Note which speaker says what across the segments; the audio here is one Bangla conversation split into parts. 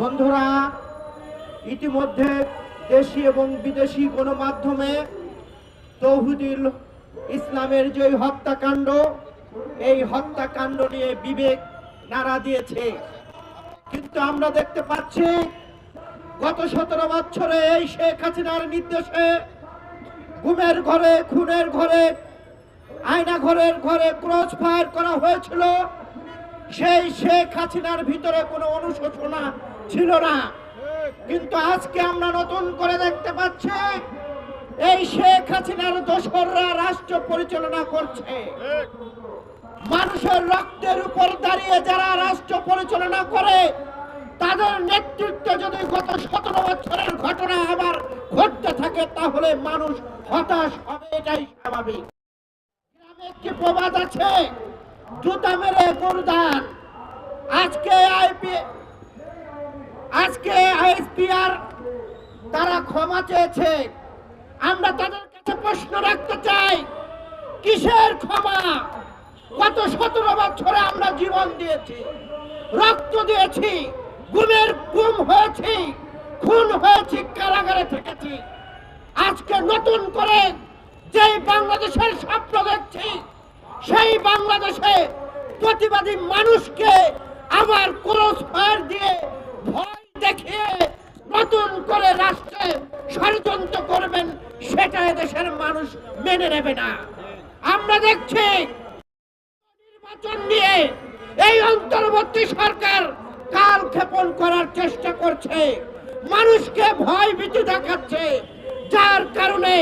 Speaker 1: বন্ধুরা, ইতিমধ্যে দেশি এবং বিদেশি গণমাধ্যমে তৌহিদুল ইসলামের যে হত্যাকাণ্ড, এই হত্যাকাণ্ড নিয়ে বিবেক নাড়া দিয়েছে। কিন্তু আমরা দেখতে পাচ্ছি, গত সতেরো বছরে এই শেখ হাসিনার নির্দেশে গুমের ঘরে, খুনের ঘরে, আয়না ঘরের ঘরে ক্রস ফায়ার করা হয়েছিল। সেই শেখ হাসিনার ভিতরে কোনো অনুশোচনা ছিল না। কিন্তু আজকে আমরা নতুন করে দেখতে পাচ্ছি, এই শেখ হাসিনার দোসররা রাষ্ট্র পরিচালনা করছে। মানুষের রক্তের উপর দাঁড়িয়ে যারা রাষ্ট্র পরিচালনা করে, তাদের নেতৃত্বে যদি গত সতেরো বছরের ঘটনা আবার ঘটতে থাকে, তাহলে মানুষ হতাশ হবে, এটাই স্বাভাবিক। গ্রামে একটি প্রবাদ আছে, জুতা মেরে গরুদান। আজকে আইপি আজকে আইএসপিআর তারা ক্ষমা চেয়েছে। আমরা তাদের কাছে প্রশ্ন রাখতে চাই, কিসের ক্ষমা? গত সতেরো বছরে আমরা জীবন দিয়েছি, রক্ত দিয়েছি গুমের গুম হয়েছি, খুন হয়েছি, কারাগারে থেকেছি। আজকে নতুন করে যেই বাংলাদেশের স্বপ্ন দেখছি, সেই বাংলাদেশে প্রতিবাদী মানুষকে আবার ক্রস ফায়ার দিয়ে ভয় দেখিয়ে নতুন করে রাষ্ট্রে ষড়যন্ত্র করবেন, সেটা দেশের মানুষ মেনে নেবে না। আমরা দেখছি নির্বাচন নিয়ে এই অন্তর্বর্তী সরকার কাল ক্ষেপণ করার চেষ্টা করছে। মানুষকে ভয় ভীতি দেখাচ্ছে, যার কারণে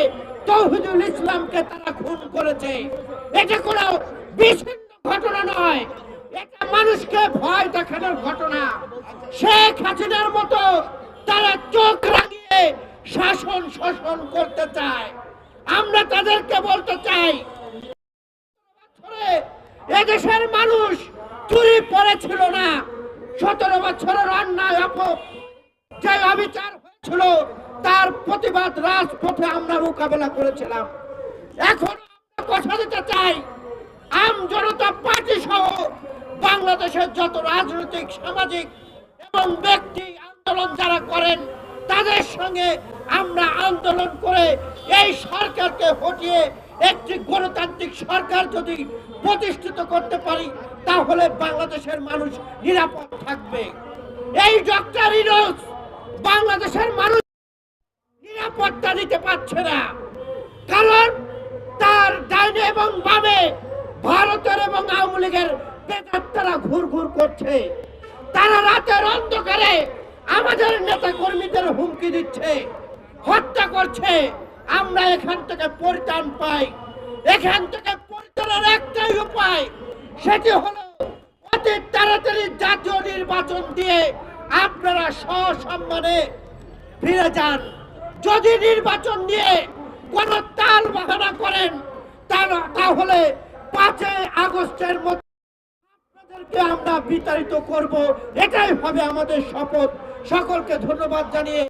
Speaker 1: তৌহিদুল ইসলামকে তারা খুন করেছে। এটা কোনো বিচ্ছিন্ন ঘটনা নয়, এটা মানুষকে ভয় দেখানোর ঘটনা। শেখ হাসিনার মতো তারা চোখ রাঙিয়ে শাসন শোষণ করতে চায়। আমরা তাদেরকে বলতে চাই এদেশের মানুষ চুরি পড়েছিল না। সতেরো বছরের অন্যায় যে অবিচার হয়েছিল, তার প্রতিবাদ রাজপথে আমরা মোকাবেলা করেছিলাম। এখন কথা দিতে চাই, আম জনতা পার্টি সহ বাংলাদেশের যত রাজনৈতিক, সামাজিক এবং ব্যক্তি আন্দোলন যারা করেন, তাদের সঙ্গে আমরা আন্দোলন করে এই সরকারকে হটিয়ে একটি গণতান্ত্রিক সরকার যদি প্রতিষ্ঠিত করতে পারি, তাহলে বাংলাদেশের মানুষ নিরাপদ থাকবে। এই ডক্টর ইনোস বাংলাদেশের মানুষ নিরাপত্তা দিতে পারছে না। কারণ তার ডাইনে এবং বামে ভারতের এবং আওয়ামী লীগের প্রেতাত্মারা ঘুর ঘুর করছে। তারা রাতের অন্ধকারে নেতা কর্মীদের হুমকি দিচ্ছে, হত্যা করছে। আমরা এখান থেকে পরিত্রাণ পাই। এখান থেকে পরিত্রাণের একটাই উপায়, সেটি হলো অতি তাড়াতাড়ি জাতীয় নির্বাচন দিয়ে আপনারা সসম্মানে ফিরে যান। যদি নির্বাচন নিয়ে কোন তাল বাহানা করেন তাহলে পাঁচই আগস্টের মধ্যে আমরা বিতাড়িত করব। এটাই হবে আমাদের শপথ। সকলকে ধন্যবাদ জানিয়ে